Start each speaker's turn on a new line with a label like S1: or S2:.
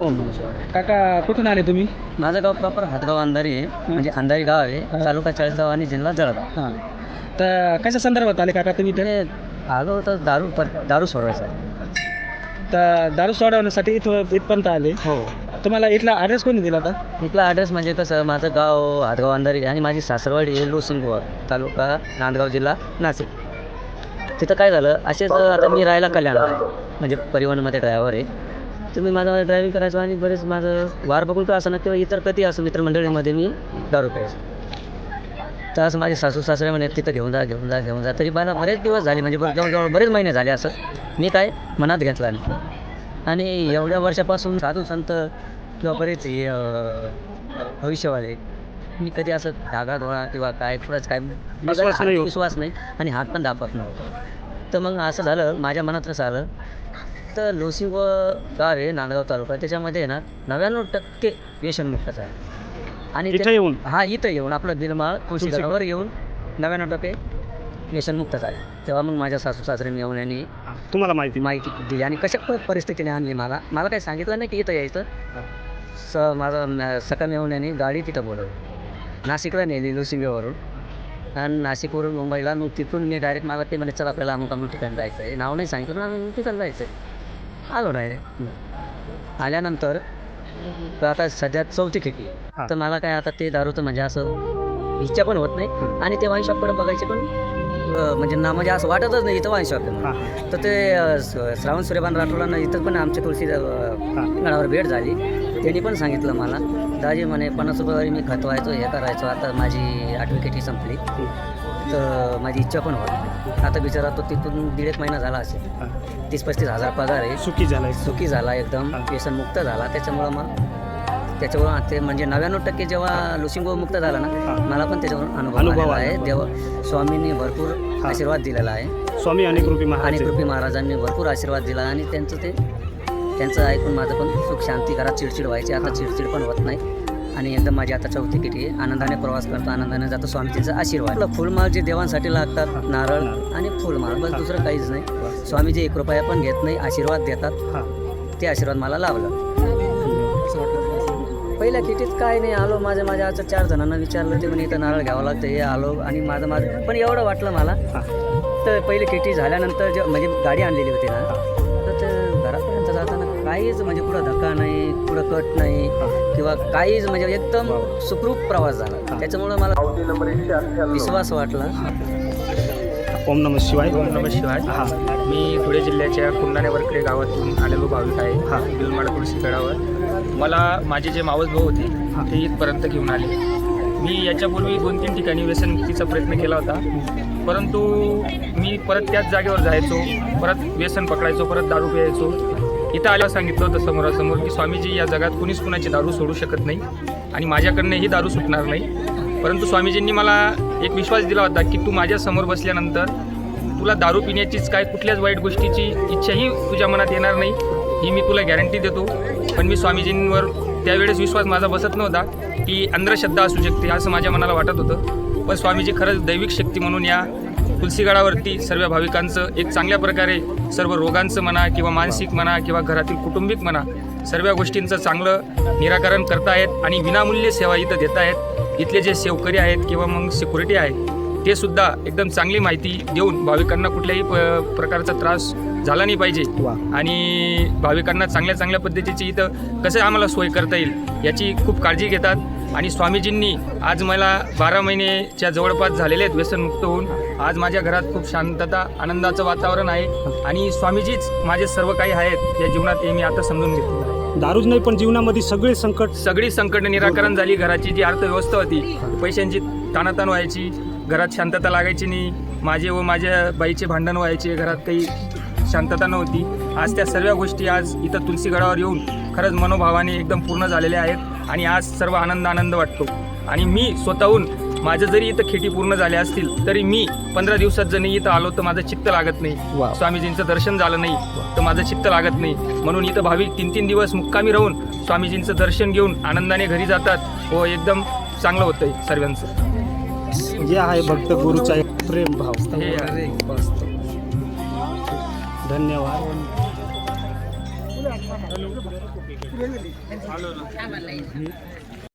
S1: काका कुठून आले तुम्ही?
S2: माझं गाव प्रॉपर हातगाव अंधारी आहे. म्हणजे अंधारी गाव आहे. तालुका चाळीसगाव आणि जिल्हा जळगाव.
S1: हां. तर कशा संदर्भात आले काका तुम्ही इथे?
S2: ते आलो होतं दारू पर दारू सोडवायचा
S1: तर दारू सोडवण्यासाठी इथं इथपर्यंत आले.
S2: हो.
S1: तुम्हाला इथला ॲड्रेस कोणी दिला होता?
S2: इथला ॲड्रेस म्हणजे कसं माझं गाव हातगाव अंधारी आणि माझी सासरवाडी आहे लोसिंगोवा तालुका नांदगाव जिल्हा नाशिक. तिथं काय झालं? असेच आता मी राहायला कल्याण म्हणजे परिवहनमध्ये ड्रायव्हर आहे. तर मी माझं ड्रायव्हिंग करायचो आणि बरेच माझं वार बघून असं ना किंवा इतर कधी असं मित्रमंडळीमध्ये मी दारू प्यायचो. तर असं माझे सासू सासरे म्हणे तिथं घेऊन जा घेऊन जा घेऊन जा. तरी मला बरेच दिवस झाले म्हणजे जवळजवळ बरेच महिने झाले असं. मी काय मनात घेतला नाही. आणि एवढ्या वर्षापासून साधू संत किंवा बरेच हे भविष्यवाले मी कधी असं धागा धोळा किंवा काय कुणाच काय
S1: विश्वास नाही होत.
S2: विश्वास नाही आणि हात पण दाबत नव्हतं. तर मग असं झालं माझ्या मनात कसं आलं. तर लोसिंग गाव आहे नांदगाव तालुका त्याच्यामध्ये ना नव्याण्णव टक्के व्यसनमुक्तच आहे. आणि
S1: इथं येऊन?
S2: हा इथं येऊन आपलं दिलमाळ तुळशीगडावर येऊन नव्याण्णव टक्के व्यसनमुक्तच आहे तेव्हा मग माझ्या सासू सासऱ्यांनी येऊन यांनी
S1: तुम्हाला माहिती.
S2: माहिती दिली. आणि कशा प- परिस्थितीने आणली मला? मला काही सांगितलं नाही की इथं यायचं. स माझं सकाळ येऊन यांनी गाडी तिथं बोलवली. नाशिकला नेली लुसिंगेवरून आणि नाशिकवरून मुंबईला मग तिथून मी डायरेक्ट मला ते म्हणे चला आपल्याला अमुक अमुक ठिकाणी जायचं आहे नाव नाही सांगितलं ना तिथं जायचं आहे आलो डायरेक्ट आल्यानंतर तर आता सध्या चौथी खिडकी. तर मला काय आता ते दारूचं म्हणजे असं इच्छा पण होत नाही. आणि ते वाईन शॉपकडे बघायचे पण म्हणजे ना म्हणजे असं वाटतच नाही इथं वाईन शॉप तर ते श्रावण सूर्यपान राठोडांना इथं पण आमच्या तुळशी गडावर भेट झाली. त्यांनी पण सांगितलं मला दाजी म्हणे पन्नास रुपयावर मी खत व्हायचो हे करायचो. आता माझी आठवी केटी संपली. तर माझी इच्छा पण होत. आता बिचारा तो तिथून दीड एक महिना झाला असेल. तीस पस्तीस हजार पगार आहे.
S1: चुकी झालाय
S2: सुखी झाला एकदम. व्यसनमुक्त झाला. त्याच्यामुळं मग त्याच्यावरून ते म्हणजे नव्याण्णव टक्के जेव्हा लुसिंगो मुक्त झाला ना मला पण त्याच्यावरून अनुभव. आहे. देव स्वामींनी भरपूर आशीर्वाद दिलेला आहे.
S1: स्वामी अनेक रूपी
S2: आणि
S1: महाराज
S2: कृपी महाराजांनी भरपूर आशीर्वाद दिला आणि त्यांचं ते त्यांचं ऐकून माझं पण सुख शांती घरात चिडचिड व्हायची. आता चिडचिड पण होत नाही. आणि एकदम माझी आता चौथी किटी आनंदाने प्रवास करतो आनंदाने जातो. स्वामीजीचा आशीर्वाद. आपलं फुलमाळ जे देवांसाठी लागतात नारळ आणि फुलमाळ बस दुसरं काहीच नाही. स्वामीजी एक रुपया पण घेत नाही आशीर्वाद देतात. ते आशीर्वाद मला लाभलं. पहिल्या किटीत काय नाही आलो माझ्या माझ्या आता चार जणांना विचारलं ते म्हणे इथं नारळ घ्यावं लागतं हे आलो. आणि माझं माझं पण एवढं वाटलं मला. तर पहिली केटी झाल्यानंतर जे म्हणजे गाडी आणलेली होती ना काहीच म्हणजे पुढं धक्का नाही पुढं कट नाही किंवा काहीच म्हणजे एकदम सुखरूप प्रवास झाला. त्याच्यामुळं मला विश्वास वाटला.
S1: ओम नम शिवाय.
S3: ओम नमः शिवाय.
S1: हां.
S3: मी धुळे जिल्ह्याच्या कुंडाणे वरकडे गावातून आलेलो भाविक आहे.
S1: हां.
S3: बिलमाड तुळशी गडावर. मला माझे जे मावस भाऊ होते ते इथपर्यंत घेऊन आले. मी याच्यापूर्वी दोन तीन ठिकाणी व्यसनमुक्तीचा प्रयत्न केला होता. परंतु मी परत त्याच जागेवर जायचो परत व्यसन पकडायचो परत दारू प्यायचो. इथं आल्यावर सांगितलं होतं समोरासमोर की स्वामीजी या जगात कुणीच कुणाची दारू सोडू शकत नाही आणि माझ्याकडनं ही दारू सुटणार नाही. परंतु स्वामीजींनी मला एक विश्वास दिला होता की तू माझ्यासमोर बसल्यानंतर तुला दारू पिण्याचीच काय कुठल्याच वाईट गोष्टीची इच्छाही तुझ्या मनात येणार नाही ही मी तुला गॅरंटी देतो. पण मी स्वामीजींवर त्यावेळेस विश्वास माझा बसत नव्हता की अंधश्रद्धा असू शकते असं माझ्या मनाला वाटत होतं. पण स्वामीजी खरंच दैविक शक्ती म्हणून या तुलसीगडावरती सर्व भाविकांचं एक चांगल्या प्रकारे सर्व रोगांचं म्हणा किंवा मानसिक म्हणा किंवा घरातील कुटुंबिक म्हणा सर्व गोष्टींचं चांगलं निराकरण करतायत आणि विनामूल्य सेवा इथं देत आहेत इथले जे सेवकरी आहेत किंवा मग सिक्युरिटी आहे ते सुद्धा एकदम चांगली माहिती देऊन भाविकांना कुठल्याही प प्रकारचा त्रास झाला नाही पाहिजे. आणि भाविकांना चांगल्या चांगल्या पद्धतीची इथं कसं आम्हाला सोय करता येईल याची खूप काळजी घेतात. आणि स्वामीजींनी आज मला बारा महिनेच्या जवळपास झालेले आहेत व्यसनमुक्त होऊन. आज माझ्या घरात खूप शांतता आनंदाचं वातावरण आहे. आणि स्वामीजीच माझे सर्व काही आहेत या जीवनात हे मी आता समजून घेतलेलं आहे.
S1: दारूच नाही पण जीवनामध्ये सगळे संकट
S3: सगळी संकट निराकरण झाली. घराची जी अर्थव्यवस्था होती पैशांची ताणाताण व्हायची घरात शांतता लागायची नाही. माझे व माझ्या बाईचे भांडण व्हायचे घरात काही शांतता नव्हती. आज त्या सर्व गोष्टी आज इथं तुलसीगडावर येऊन खरंच मनोभावाने एकदम पूर्ण झालेल्या आहेत आणि आज सर्व आनंद आनंद वाटतो. आणि मी स्वतःहून माझं जरी इथं खेटी पूर्ण झाल्या असतील तरी मी पंधरा दिवसात जर नाही इथं आलो तर माझं चित्त लागत नाही. स्वामीजींचं दर्शन झालं नाही तर माझं चित्त लागत नाही. म्हणून इथं भाविक तीन तीन दिवस मुक्कामी राहून स्वामीजींचं दर्शन घेऊन आनंदाने घरी जातात. व एकदम चांगलं होतंय सर्वांचं.
S1: जे आहे भक्त गुरुचा एक प्रेम भाव.
S3: हे.
S1: धन्यवाद. हॅलो ना.